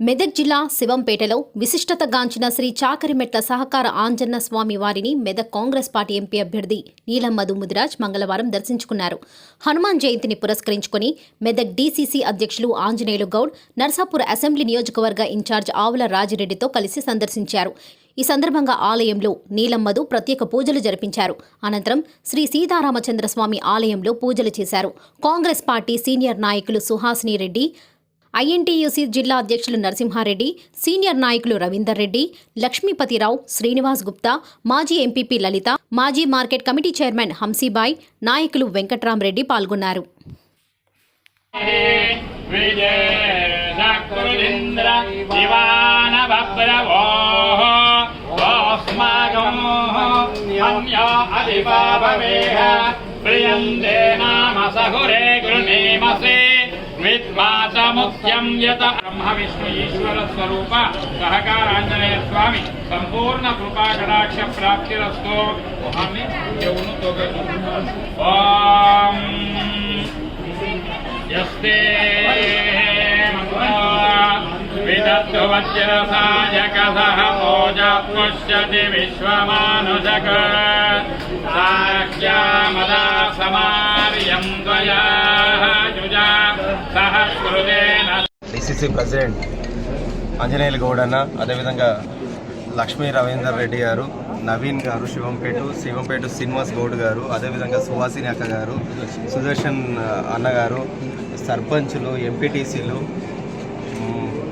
మెదక్ జిల్లా శివంపేటలో విశిష్టతగాంచిన శ్రీ చాకరిమెట్ల సహకార ఆంజన్న స్వామి వారిని మెదక్ కాంగ్రెస్ పార్టీ ఎంపీ అభ్యర్థి నీలం మధు ముదిరాజ్ మంగళవారం దర్శించుకున్నారు. హనుమాన్ జయంతిని పురస్కరించుకుని మెదక్ డీసీసీ అధ్యక్షులు ఆంజనేయులు గౌడ్ నర్సాపూర్ అసెంబ్లీ నియోజకవర్గ ఇన్ఛార్జ్ ఆవుల రాజిరెడ్డితో కలిసి సందర్శించారు. ఈ సందర్భంగా ఆలయంలో నీలమ్మధు ప్రత్యేక పూజలు జరిపించారు. అనంతరం శ్రీ సీతారామచంద్రస్వామి ఆలయంలో పూజలు చేశారు. కాంగ్రెస్ పార్టీ సీనియర్ నాయకులు సుహాసిని రెడ్డి ఐఎన్టీయూసీ జిల్లా అధ్యక్షులు నరసింహారెడ్డి సీనియర్ నాయకులు రవీందర్ రెడ్డి లక్ష్మీపతిరావు శ్రీనివాస్ గుప్తా మాజీ ఎంపీపీ లలిత మాజీ మార్కెట్ కమిటీ చైర్మన్ హంసీబాయ్ నాయకులు వెంకట్రామరెడ్డి పాల్గొన్నారు. ప్రియందే నామ సహురే గృణీమసే मुख्यम यत ब्रह्मविष्णु ईश्वर स्वरूप सहकारांजने स्वामी संपूर्ण कृपा कटाक्ष प्राप्तिरस्तु। हमें ओम। यस्ते विदत्वज्रसायकसः पूजात्मश्यति विश्वमानुषक साख्यामदा డిసిసి ప్రెసిడెంట్ ఆంజనేయులు గౌడ్ అన్న అదేవిధంగా లక్ష్మీ రవీందర్ రెడ్డి గారు నవీన్ గారు శివంపేట శివంపేట శ్రీనివాస్ గౌడ్ గారు అదేవిధంగా సుహాసిని అక్క గారు సుదర్శన్ అన్నగారు సర్పంచులు ఎంపీటీసీలు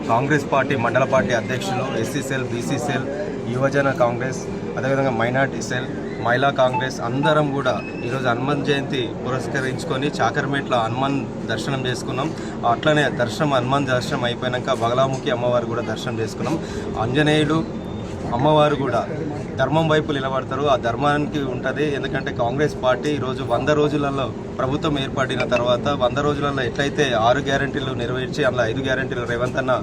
కాంగ్రెస్ పార్టీ మండల పార్టీ అధ్యక్షులు ఎస్సీ సెల్ బీసీ సెల్ యువజన కాంగ్రెస్ అదేవిధంగా మైనార్టీ సెల్ మహిళా కాంగ్రెస్ అందరం కూడా ఈరోజు హనుమాన్ జయంతి పురస్కరించుకొని చాకర్మేట్ల హనుమాన్ దర్శనం చేసుకున్నాం. అట్లనే దర్శనం హనుమాన్ దర్శనం అయిపోయాక బగలాముఖి అమ్మవారు కూడా దర్శనం చేసుకున్నాం. ఆంజనేయుడు అమ్మవారు కూడా ధర్మం వైపు నిలబడతారు. ఆ ధర్మానికి ఉంటుంది. ఎందుకంటే కాంగ్రెస్ పార్టీ ఈరోజు వంద రోజులలో ప్రభుత్వం ఏర్పడిన తర్వాత వంద రోజులలో ఎట్లయితే ఆరు గ్యారంటీలు నెరవేర్చి అందులో ఐదు గ్యారంటీలు రేవంత్ అన్న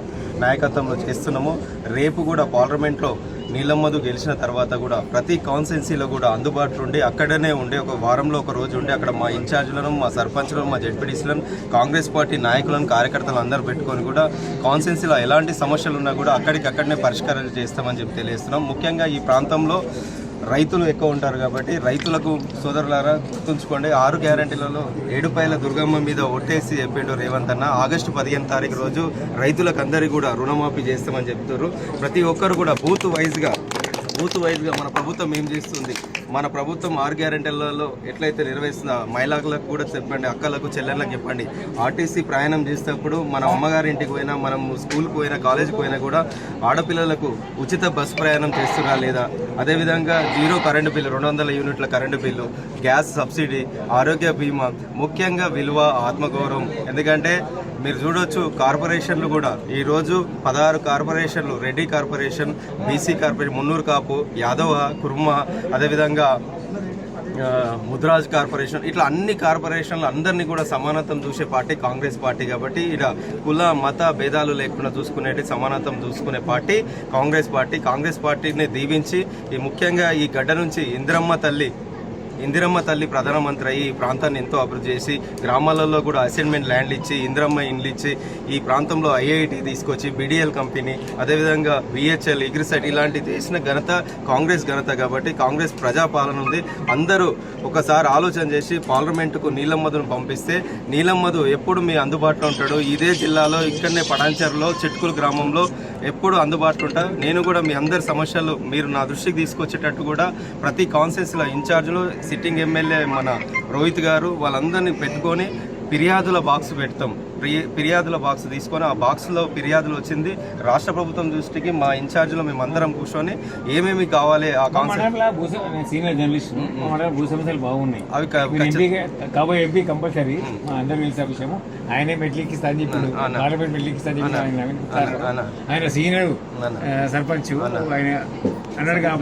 నాయకత్వంలో చేస్తున్నామో రేపు కూడా పార్లమెంట్లో నీలమ్మదు గెలిచిన తర్వాత కూడా ప్రతి కాన్సెన్సీలో కూడా అందుబాటులో ఉండి అక్కడనే ఉండి ఒక వారంలో ఒక రోజు ఉండి అక్కడ మా ఇన్ఛార్జ్లను మా సర్పంచ్లను మా జడ్పీటీసీలను కాంగ్రెస్ పార్టీ నాయకులను కార్యకర్తలు అందరూ పెట్టుకొని కూడా కాన్సెన్సీలో ఎలాంటి సమస్యలు ఉన్నా కూడా అక్కడికక్కడనే పరిష్కారాలు చేస్తామని చెప్పి తెలియజేస్తున్నాం. ముఖ్యంగా ఈ ప్రాంతంలో రైతులు ఎక్కువ ఉంటారు కాబట్టి రైతులకు సోదరులారా గుర్తుంచుకోండి ఆరు గ్యారంటీలలో ఏడుపాయల దుర్గమ్మ మీద ఒట్టేసి చెప్పిండు రేవంత్ అన్న. ఆగస్టు పదిహేను తారీఖు రోజు రైతులకు అందరికీ కూడా రుణమాఫీ చేస్తామని చెప్తారు ప్రతి ఒక్కరు కూడా బూత్ వైజ్గా బూత్ వైజ్గా మన ప్రభుత్వం ఏం చేస్తుంది? మన ప్రభుత్వం ఆరు గ్యారెంటీలలో ఎట్లయితే నిర్వహిస్తుందో మహిళలకు కూడా చెప్పండి అక్కలకు చెల్లెళ్ళకి చెప్పండి. ఆర్టీసీ ప్రయాణం చేసేటప్పుడు మన అమ్మగారి ఇంటికి పోయినా మనం స్కూల్కి పోయినా కాలేజీకి పోయినా కూడా ఆడపిల్లలకు ఉచిత బస్ ప్రయాణం చేస్తున్నా లేదా? అదేవిధంగా జీరో కరెంటు బిల్లు రెండు వందల యూనిట్ల కరెంటు బిల్లు గ్యాస్ సబ్సిడీ ఆరోగ్య బీమా ముఖ్యంగా విలువ ఆత్మగౌరవం. ఎందుకంటే మీరు చూడొచ్చు కార్పొరేషన్లు కూడా. ఈరోజు పదహారు కార్పొరేషన్లు Reddy corporation BC corporation Munnuru Kapu Yadava Kurma అదేవిధంగా ముద్రాజ్ కార్పొరేషన్. ఇట్లా అన్ని కార్పొరేషన్లు అందరినీ కూడా సమానత్వం చూసే పార్టీ కాంగ్రెస్ పార్టీ కాబట్టి ఇలా కుల మత భేదాలు లేకుండా చూసుకునేటి సమానత్వం చూసుకునే పార్టీ కాంగ్రెస్ పార్టీ. కాంగ్రెస్ పార్టీని దీవించి ఈ ముఖ్యంగా ఈ గడ్డ నుంచి ఇంద్రమ్మ తల్లి ఇందిరమ్మ తల్లి ప్రధానమంత్రి అయ్యి ఈ ప్రాంతాన్ని ఎంతో అభివృద్ధి చేసి గ్రామాలలో కూడా అసైన్మెంట్ ల్యాండ్లు ఇచ్చి ఇందిరమ్మ ఇండ్లు ఇచ్చి ఈ ప్రాంతంలో ఐఐటి తీసుకొచ్చి బీడీఎల్ కంపెనీ అదేవిధంగా విహెచ్ఎల్ ఇగ్రిసెట్ ఇలాంటివి చేసిన ఘనత కాంగ్రెస్ ఘనత కాబట్టి కాంగ్రెస్ ప్రజాపాలన ఉంది. అందరూ ఒకసారి ఆలోచన చేసి పార్లమెంటుకు నీలమ్మధును పంపిస్తే నీలమ్మధు ఎప్పుడు మీ అందుబాటులో ఉంటాడు? ఇదే జిల్లాలో ఇక్కడనే పటాన్చర్లో చిట్కుల గ్రామంలో ఎప్పుడు అందుబాటులో ఉంటా నేను కూడా మీ అందరి సమస్యలు మీరు నా దృష్టికి తీసుకొచ్చేటట్టు కూడా ప్రతి కాన్సెన్స్లో ఇన్ఛార్జ్లో సిట్టింగ్ ఎమ్మెల్యే మన రోహిత్ గారు వాళ్ళందరినీ పెట్టుకొని ఫిర్యాదుల బాక్స్ పెడతాం. ఫిర్యాదుల బాక్స్ తీసుకొని ఆ బాక్స్లో ఫిర్యాదులు వచ్చింది. రాష్ట్ర ప్రభుత్వం దృష్టికి మా ఇన్ఛార్జ్లో మేమందరం కూర్చొని ఏమేమి కావాలి ఆ కాన్సెప్ట్ సీనియర్ జర్నలిస్ట్. బాగున్నాయి. అవి కాబోయే ఎంపీ కంపల్సరీ మా అందరూ తెలిసిన విషయము? ఆయనే చెప్పిండు. పార్లమెంట్ సీనియర్ సర్పంచ్ ఆయన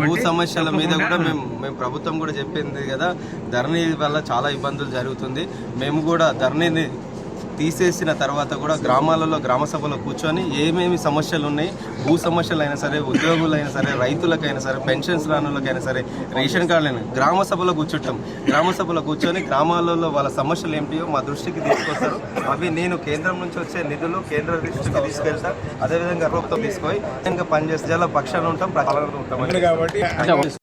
భూ సమస్యల మీద కూడా మేము మేము ప్రభుత్వం కూడా చెప్పింది కదా ధరణి వల్ల చాలా ఇబ్బందులు జరుగుతుంది. మేము కూడా ధరణిని తీసేసిన తర్వాత కూడా గ్రామాలలో గ్రామ సభలో కూర్చొని ఏమేమి సమస్యలు ఉన్నాయి భూ సమస్యలు అయినా సరే ఉద్యోగులైనా సరే రైతులకైనా సరే పెన్షన్స్ రానులకైనా సరే రేషన్ కార్డులైనా గ్రామ సభలో కూర్చుంటాం. గ్రామ సభలో కూర్చొని గ్రామాలలో వాళ్ళ సమస్యలు ఏమిటియో మా దృష్టికి తీసుకొస్తారు. అవి నేను కేంద్రం నుంచి వచ్చే నిధులు కేంద్ర దృష్టికి తీసుకెళ్తా. అదేవిధంగా ప్రభుత్వం తీసుకొని ఇంకా పనిచేస్తే పక్షాలు ఉంటాం ప్రజలు ఉంటాం. కాబట్టి